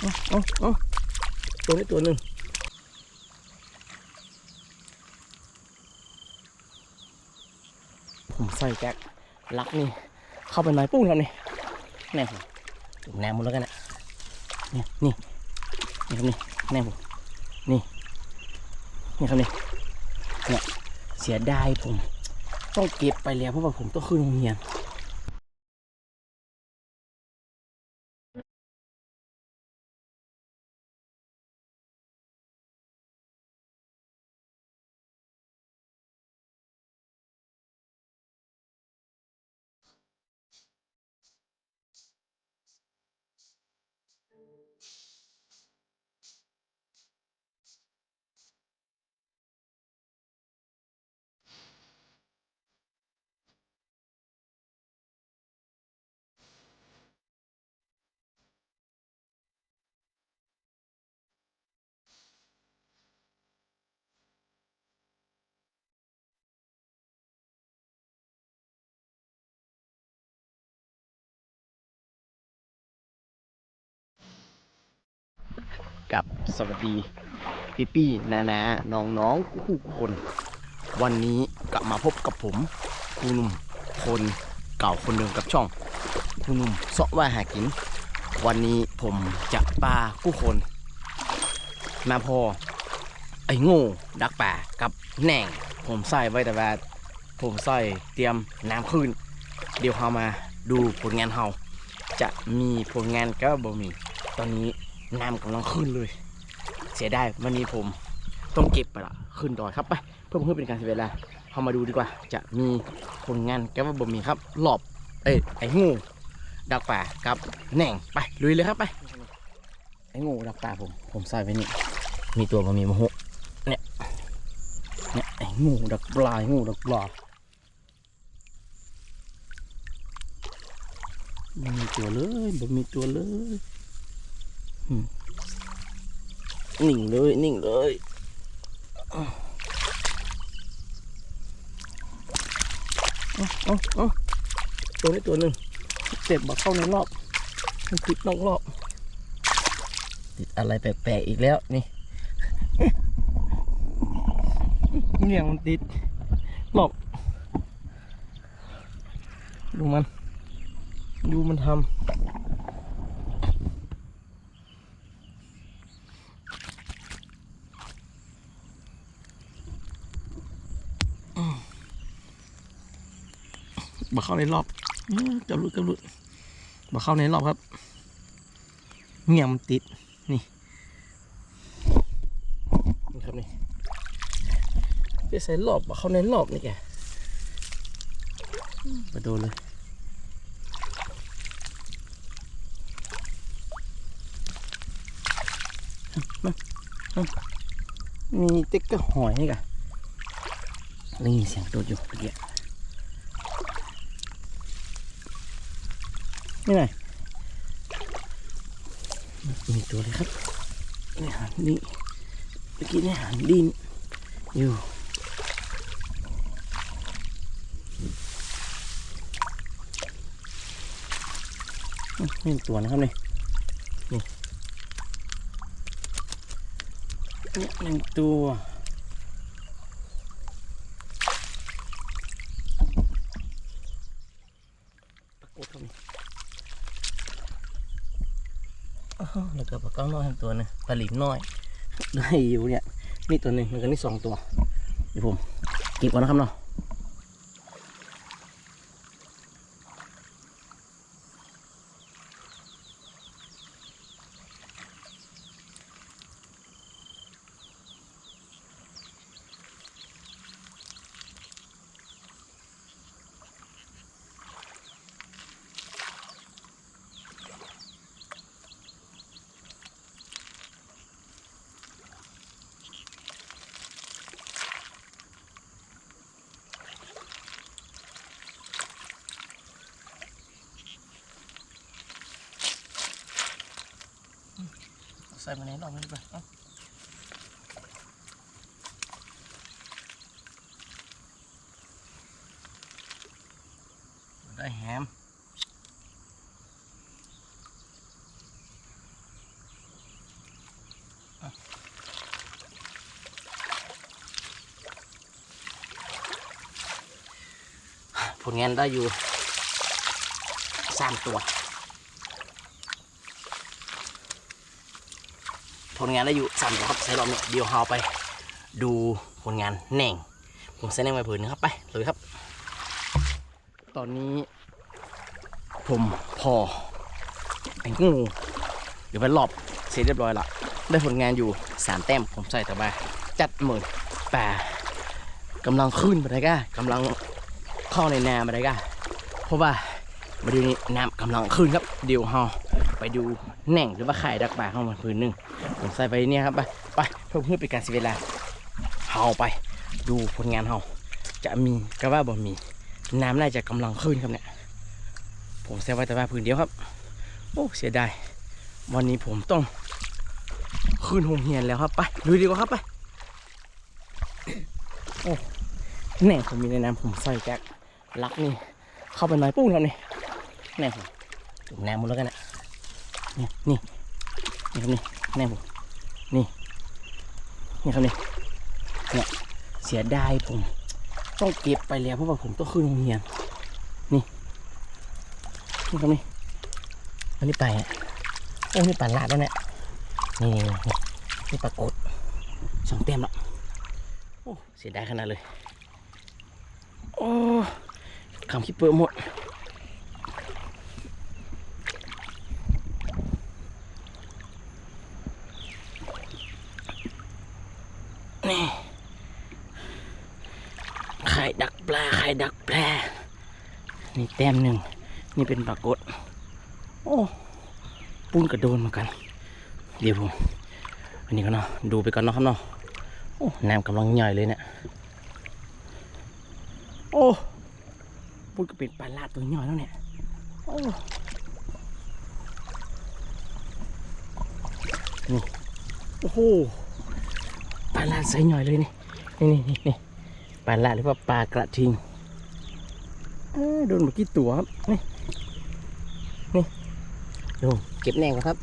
เอาเอาตัวนี้ตัวหนึ่งผมใส่แจ็คลักนี่ เข้าไปหน่อยปุ้งครับนี่แน่ผมจุ่มแนมหมดแล้วกันนะนี่นี่นี่ครับนี่แน่ผมนี่นี่ครับนี่เนี่ยเสียดายผม ต้องเก็บไปแล้วเพราะว่าผมต้องขึ้นโรงเรียน กับสวัสดีพี่พี่ๆนานาน้องน้องๆผู้คน วันนี้กลับมาพบกับผมครูหนุ่มคนเก่าคนเดิมกับช่องครูหนุ่มเสาะว่าหากิน วันนี้ผมจะปลาผู้คนมาพอไอ้โง่ดักป่ากับแหน่ง ผมใส่ไว้แต่ว่าผมใส่เตรียมน้ำคืนเดี๋ยวเรามาดูผลงานเราจะมีผลงานก็บ่มี ตอนนี้ น้ำกำลังขึ้นเลย เสียดายวันนี้ผมต้องเก็บไปละขึ้นดอยครับไปเพื่อเพื่อเป็นการเสียเวลาเรามาดูดีกว่า จะมีผลงานก็ว่าบ่มีครับหลอบเอ้ไอ้งูดักป่ากับแหน่งไปลุยเลยครับไปไอ้งูดักป่าผม ผมใส่ไว้นี่มีตัวบ่มีมะฮุเนี่ยเนี่ยไอ้งูดักปลาไอ้งูดักปลาไม่มีตัวเลยบ่มีตัวเลย นิ่งเลยนิ่งเลยเอาเอาเอาตัวนี้ตัวหนึ่งเจ็บบักเข้าในรอบมันติดนอกรอบ ติดอะไรแปลกๆอีกแล้วนี่เนี่ยมันติดรอบ ดูมัน ดูมันทำ มาเข้าในรอบอื้อจะรุดจะรุดมาเข้าในรอบครับเงี่ยมันติดนี่นี่ครับนี่ไปใส่รอบมาเข้าในรอบนี่แกมาดูเลยมีติ๊กกอร์หอยนี่กะได้ยินเสียงโดดอยู่เมื่อกี้ นี่ไงมีตัวเลยครับนี่หางนี่เมื่อกี้นี่หางดินอยู่นี่ตัวนะครับนี่นี่เนี่ยหนึ่งตัวปรากฏครับนี่อ้าว แล้วก็ปลาเก้าน้อยตัวนึงปลาหลิมน้อยได้อยู่เนี่ยนี่ตัวหนึ่งแล้วก็นี่สองตัวเดี๋ยวผมเก็บก่อนนะครับเนาะ ส่มาในนอกนี้ไปได้แฮมผลงานได้อยู่สามตัว ผลงานได้อยู่สามตัวครับใช้รอบนี้เดี๋ยวเราไป ดูผลงานแหน่ง ผมใส่แหน่งไว้ผืนนะครับไปเลยครับ ตอนนี้ ผมพอไอ้งูเดี๋ยวไปรอบเสร็จเรียบร้อยละได้ผลงานอยู่สามแต้มผมใส่ต่ว่าจัดหมื่นแปดกำลังขึ้นมาได้ก้ากำลังเข้าในนามาได้ก้าเพราะว่า มาดูนี้น้ำกำลังขึ้นครับเดี๋ยวเราไปดูแหน่งหรือว่าไข่ดักปลาเข้ามาพื้นหนึ่งผมใส่ไปเนี่ยครับไปไปเพื่อเพื่อเป็นการเสียเวลาเราไปดูผลงานเราจะมีก็ว่าบ่มีน้ำน่าจะกำลังขึ้นครับเนี่ยผมเสียไว้แต่ว่าพื้นเดียวครับ โอ้เสียดายวันนี้ผมต้องขึ้นโรงเรียนแล้วครับไปลุยดีกว่าครับไปโอ้แหน่งผมมีในน้ำผมใส่แจ็คลักนี่เข้าไปหน่อยปุ้งครับนี่ แน่ผมจุ่มน้ำมดแล้วกันนะนี่นี่นี่ครับนี่แน่ผมนี่นี่ครับนี่เนี่ยเสียดายผม ต้องเก็บไปแล้วเพราะว่าผมต้องขึ้นโรงเรียนนี่นี่ครับนี่อันนี้ไปอะโอ้นี่ปลาลาดแล้วเนี่ยนี่นี่นี่นี่ปลากดสองเต็มแล้วโอ้เสียดายขนาดเลยโอ้คำคิดเปิดหมด นี่ไข่ดักปลาไข่ดักปลานี่แต้มหนึ่งนี่เป็นปลากดโอ้ปุ้นกระโดนเหมือนกัน เดี๋ยวผมอันนี้ก็เนาะดูไปก่อนเนาะครับเนาะโอ้น้ำกำลังใหญ่เลยเนี่ยโอ้ปุ้นก็เป็นปลาลาดตัวใหญ่แล้วเนี่ยโอ้นี่โอ้โหาลาดใส่หน่อยเลยนี่นี่นี่นี่ปลาลาดหรือว่าปลากระทิงเออโดนเมื่อกี้ตัวครับนี่นี่ดูเก็บแน่งก่อนครับ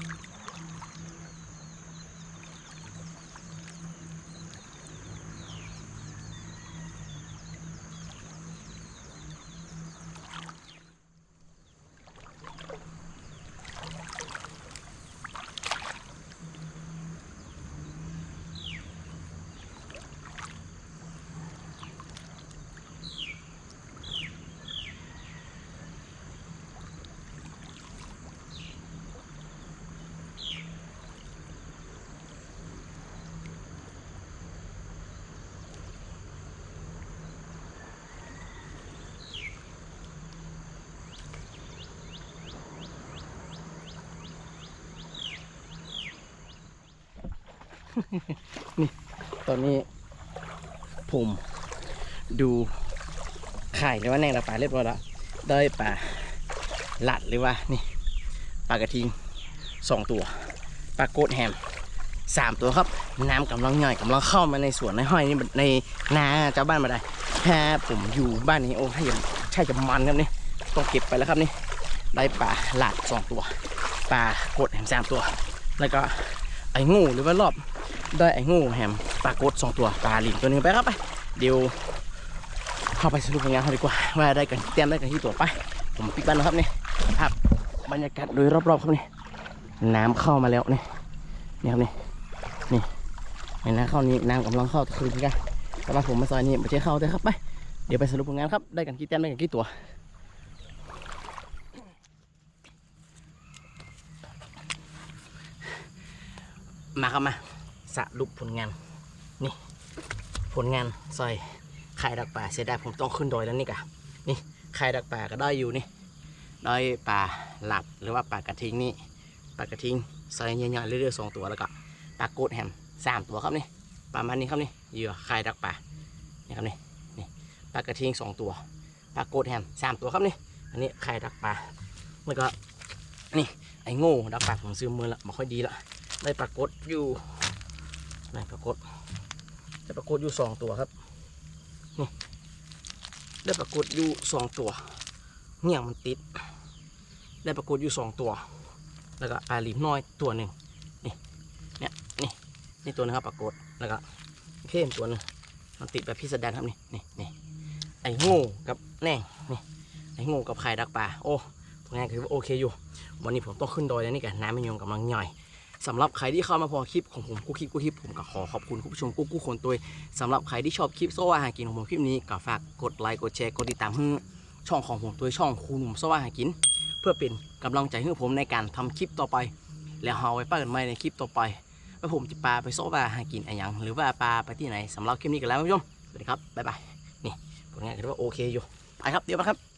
Mm-hmm. ตอนนี้ ผมดูไข่หรือว่าแน่งระปลาเรียบร้อยแล้วได้ปลาหลัดหรือว่านี่ปลากระทิงสองตัวปลาโกดแฮมสามตัวครับ น้ำกำลังใหญ่กำลังเข้ามาในสวนในห้อยนี่ในนาเจ้าบ้านมาได้ถ้าผมอยู่บ้านนี้โอ้ให้ใช่จะมันครับนี่ต้องเก็บไปแล้วครับนี่ได้ปลาหลัดสองตัวปลาโกดแฮมสามตัว แล้วก็ ไอ้งูหรือว่ารอบได้ไอ้งูแฮมปลากดสองตัวปลาหลินตัวหนึงไปครับไปเดี๋ยวเข้าไปสรุปผลงานเขาดีกว่าว่าได้กันเตรียมได้กันที่ตัวไป ผมปิดบ้านนะครับนี่ภาพบรรยากาศโดยรอบๆครับนี่น้ำเข้ามาแล้วนี่นี่ครับนี่นี่ในน้ำเข้านี้น้ำกำลังเข้าคืนกันแต่ว่าผมมาซอยนี้ไม่ใช่เข้าแต่ครับไปเดี๋ยวไปสรุปผลงานครับได้กันกี่แต้มได้กันกี่ตัว มาครับมาสรุปผลงาน นี่ ผลงานซอยไข่ดักป่าเสียดายผมต้องขึ้นดอยแล้วนี่กะนี่ไข่ดักป่าก็ได้อยู่นี่ได้ปลาหลับหรือว่าปลากระทิงนี่ปลากระทิงซอยใหญ่ๆเรื่อยๆสองตัวแล้วก็ปลาโกดแฮมสามตัวครับนี่ประมาณนี้ครับนี่เหยื่อไข่ดักป่านี่ครับนี่นี่ปลากระทิงสองตัวปลาโกดแฮมสามตัวครับนี่อันนี้ไข่ดักป่าแล้วก็นี่ไอ้โง่ดักป่าผมซื้อมือละไม่ค่อยดีละ ได้ปรากฏอยู่ได้ปรากฏได้ปรากฏอยู่สองตัวครับนี่ได้ปรากฏอยู่สองตัวเงี้ยงมันติด ได้ปรากฏอยู่สองตัว แล้วก็ปลาลิมน้อยตัวหนึ่งนี่เนี่ยนี่นี่ตัวนึงครับปรากฏแล้วก็เข้มตัวหนึงมันติดแบบพิสดารครับนี่นี่นี่ไอ้โง่กับแน่งนี่ไอ้โง่กับไข่ดักปลาโอ้ผลงานคือว่าโอเคอยู่ วันนี้ผมต้องขึ้นดอยแล้วนี่กันน้ำไม่ยงกำลังย่อย สำหรับใครที่เข้ามาพอคลิปของผมกูคลิปกูคลิปผมก็ขอขอบคุณคุณผู้ชมกูกู้คนตัวสำหรับใครที่ชอบคลิปโซ่อาหารกินของผมคลิปนี้ก็ฝากกดไลค์กดแชร์กดติดตามให้ช่องของผมตัวช่องครูหนุ่มโซ่อาหารกิน เพื่อเป็นกำลังใจให้ผมในการทำคลิปต่อไป แล้วเอาไว้ป้ากันใหม่ในคลิปต่อไปว่าผมจะปลาไปโซ่ปลาหากินอะไรย่างหรือว่าปลาไปที่ไหนสำหรับคลิปนี้กันแล้วคุณผู้ชมสวัสดีครับบ๊ายบายนี่ผลงานคือว่าโอเคอยู่ไปครับเดี๋ยวมาครับ